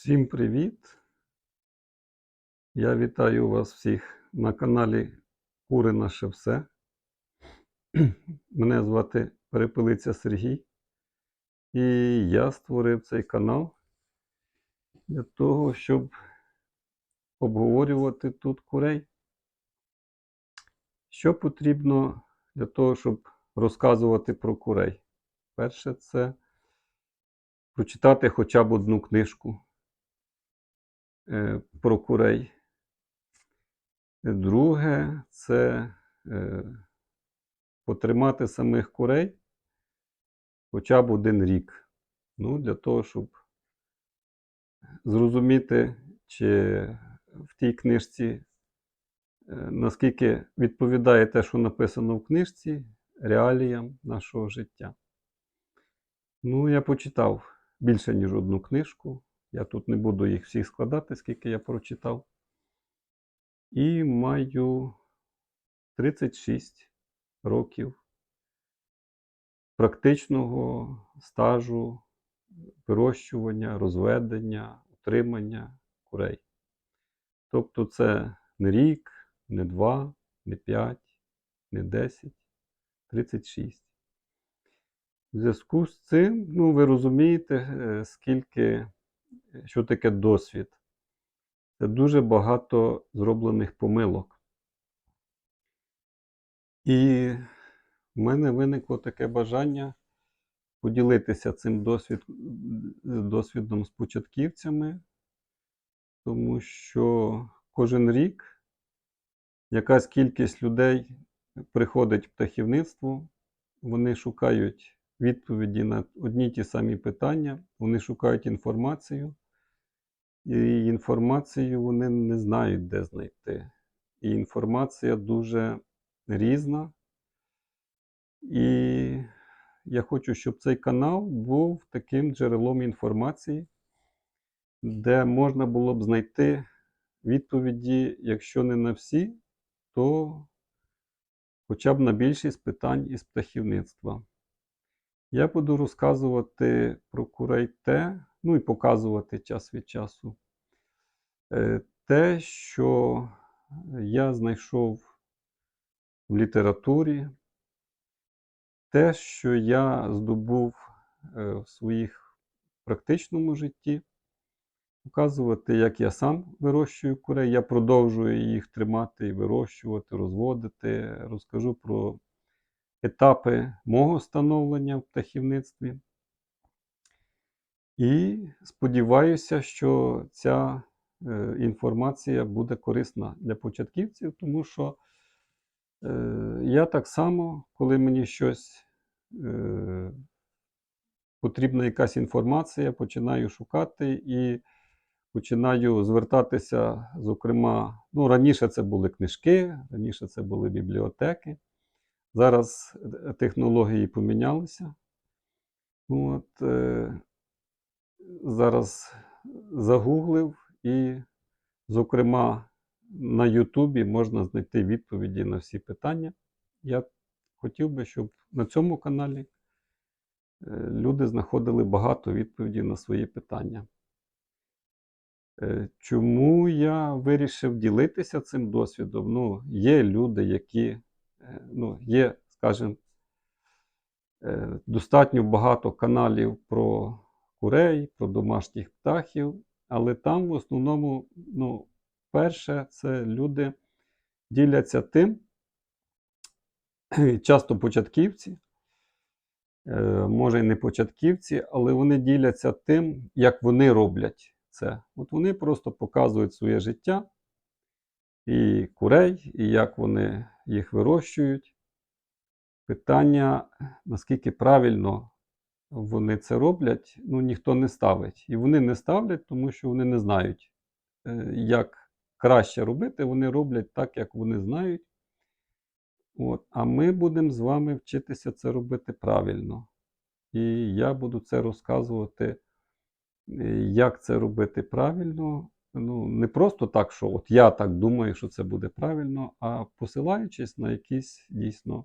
Всім привіт! Я вітаю вас всіх на каналі Кури наше все. Мене звати Перепелиця Сергій. І я створив цей канал для того, щоб обговорювати тут курей. Що потрібно для того, щоб розказувати про курей? Перше, це прочитати хоча б одну книжку про курей. Друге, це е, потримати самих курей хоча б один рік. Ну, для того, щоб зрозуміти, чи в тій книжці, е, наскільки відповідає те, що написано в книжці, реаліям нашого життя. Ну, я почитав більше, ніж одну книжку. Я тут не буду їх всіх складати, скільки я прочитав. І маю 36 років практичного стажу вирощування, розведення, утримання курей. Тобто це не рік, не два, не п'ять, не десять, 36. В зв'язку з цим, ну, ви розумієте, е, скільки, що таке досвід. Це дуже багато зроблених помилок. І в мене виникло таке бажання поділитися цим досвід, досвідом з початківцями, тому що кожен рік якась кількість людей приходить в птахівництво, вони шукають відповіді на одні ті самі питання, вони шукають інформацію. І інформацію вони не знають, де знайти. І інформація дуже різна. І я хочу, щоб цей канал був таким джерелом інформації, де можна було б знайти відповіді, якщо не на всі, то хоча б на більшість питань із птахівництва. Я буду розказувати про курей те, ну і показувати час від часу. Е, Те, що я знайшов в літературі, те, що я здобув е, в своїх практичному житті, показувати, як я сам вирощую курей. Я продовжую їх тримати і вирощувати, розводити. Розкажу про етапи мого становлення в птахівництві. І сподіваюся, що ця е, інформація буде корисна для початківців, тому що е, я так само, коли мені щось е, потрібна якась інформація, починаю шукати і починаю звертатися, зокрема, ну, раніше це були книжки, раніше це були бібліотеки. Зараз е, технології помінялися. От, е, Зараз загуглив і, зокрема, на Ютубі можна знайти відповіді на всі питання. Я хотів би, щоб на цьому каналі е, люди знаходили багато відповідей на свої питання. Е, Чому я вирішив ділитися цим досвідом? Ну, є люди, які ну, є, скажімо, е, достатньо багато каналів про курей, про домашніх птахів, але там в основному, ну, перше, це люди діляться тим, часто початківці, е, може і не початківці, але вони діляться тим, як вони роблять це. От вони просто показують своє життя і курей, і як вони їх вирощують. Питання, наскільки правильно вони це роблять, ну ніхто не ставить. І вони не ставлять, тому що вони не знають, е, як краще робити. Вони роблять так, як вони знають. От. А ми будемо з вами вчитися це робити правильно. І я буду це розказувати, е, як це робити правильно ну, не просто так, що от я так думаю, що це буде правильно, а посилаючись на якісь дійсно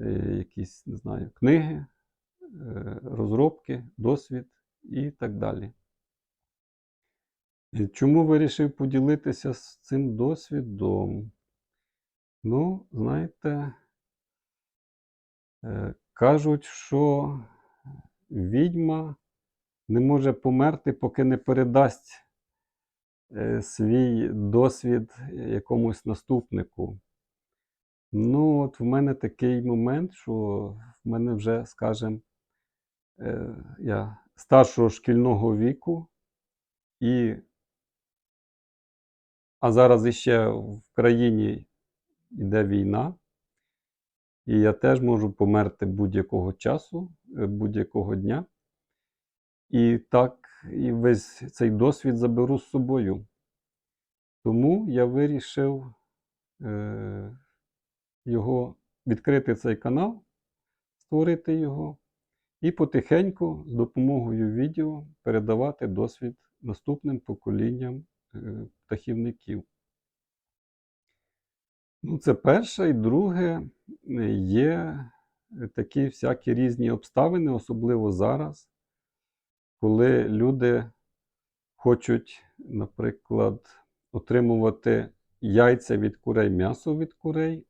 е, якісь, не знаю, книги, е, розробки, досвід і так далі. І Чому вирішив поділитися з цим досвідом? Ну, знаєте, е, кажуть, що відьма не може померти, поки не передасть е, свій досвід якомусь наступнику. Ну, от в мене такий момент, що в мене вже, скажімо, е, я старшого шкільного віку, і, а зараз іще в країні йде війна, і я теж можу померти будь-якого часу, е, будь-якого дня. І так, і весь цей досвід заберу з собою. Тому я вирішив е, його відкрити цей канал, створити його, і потихеньку з допомогою відео передавати досвід наступним поколінням е, птахівників. Ну, це перше. І друге, е, є такі всякі різні обставини, особливо зараз, коли люди хочуть, наприклад, отримувати яйця від курей, м'ясо від курей,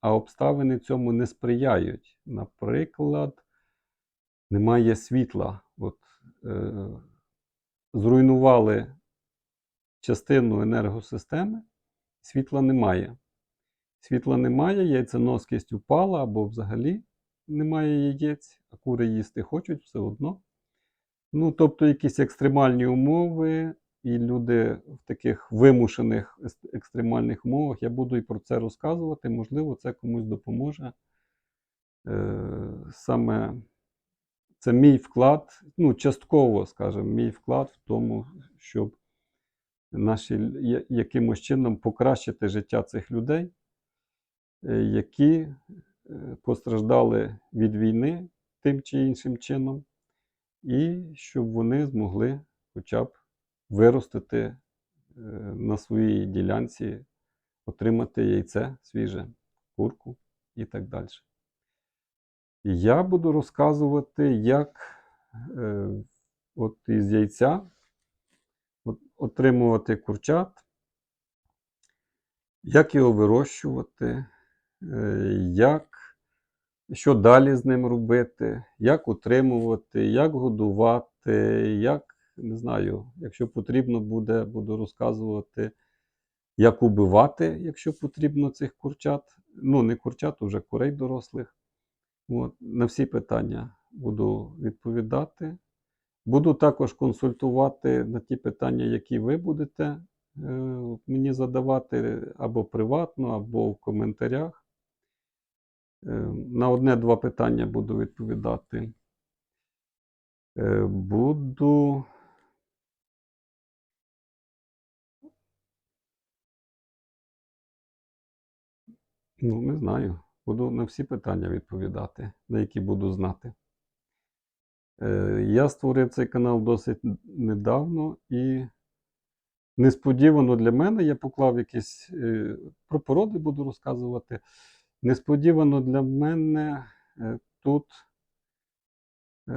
а обставини цьому не сприяють. Наприклад, немає світла. От, е, зруйнували частину енергосистеми, світла немає. Світла немає, яйценоскість упала або взагалі немає яєць, а кури їсти хочуть все одно. Ну, тобто якісь екстремальні умови, і люди в таких вимушених екстремальних умовах, я буду і про це розказувати. Можливо, це комусь допоможе. Е, саме це мій вклад, ну, частково, скажімо, мій вклад в тому, щоб наші, якимось чином покращити життя цих людей, е, які е, постраждали від війни тим чи іншим чином, і щоб вони змогли хоча б виростити е, на своїй ділянці, отримати яйце свіже, курку і так далі. Я буду розказувати, як е, от із яйця от, отримувати курчат, як його вирощувати, е, як, що далі з ним робити, як утримувати, як годувати, як, не знаю, якщо потрібно буде, буду розказувати, як убивати, якщо потрібно цих курчат. Ну, не курчат, уже курей дорослих. От, на всі питання буду відповідати. Буду також консультувати на ті питання, які ви будете е, мені задавати або приватно, або в коментарях. Е, на одне-два питання буду відповідати. Е, буду. Ну, не знаю. Буду на всі питання відповідати, на які буду знати. Е, Я створив цей канал досить недавно і несподівано для мене я поклав якісь про породи буду розказувати. Несподівано для мене е, тут е,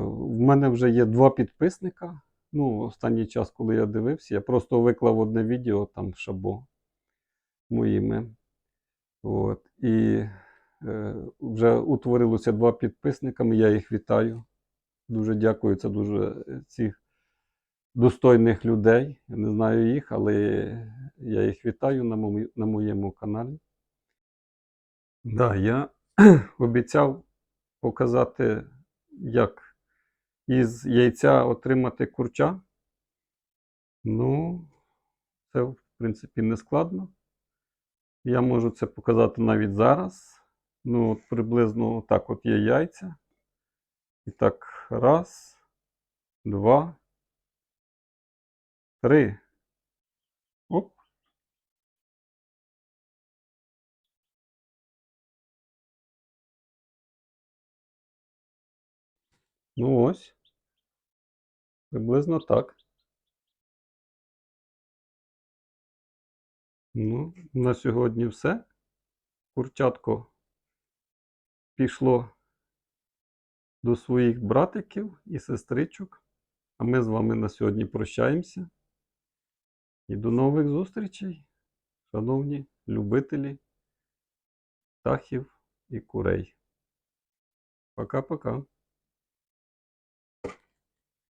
в мене вже є два підписника. Ну, останній час, коли я дивився, я просто виклав одне відео там шабо моїми. От, і е, вже утворилося два підписника, я їх вітаю. Дуже дякую, це дуже цих достойних людей. Я не знаю їх, але я їх вітаю на, моєму- на моєму каналі. Да, я обіцяв показати, як із яйця отримати курча. Ну, це, в принципі, не складно. Я можу це показати навіть зараз. Ну, от приблизно так от є яйця. І так, раз, два, три. Ну ось. Приблизно так. Ну, на сьогодні все. Курчатко пішло до своїх братиків і сестричок. А ми з вами на сьогодні прощаємося. І до нових зустрічей, шановні любителі птахів і курей. Пока-пока.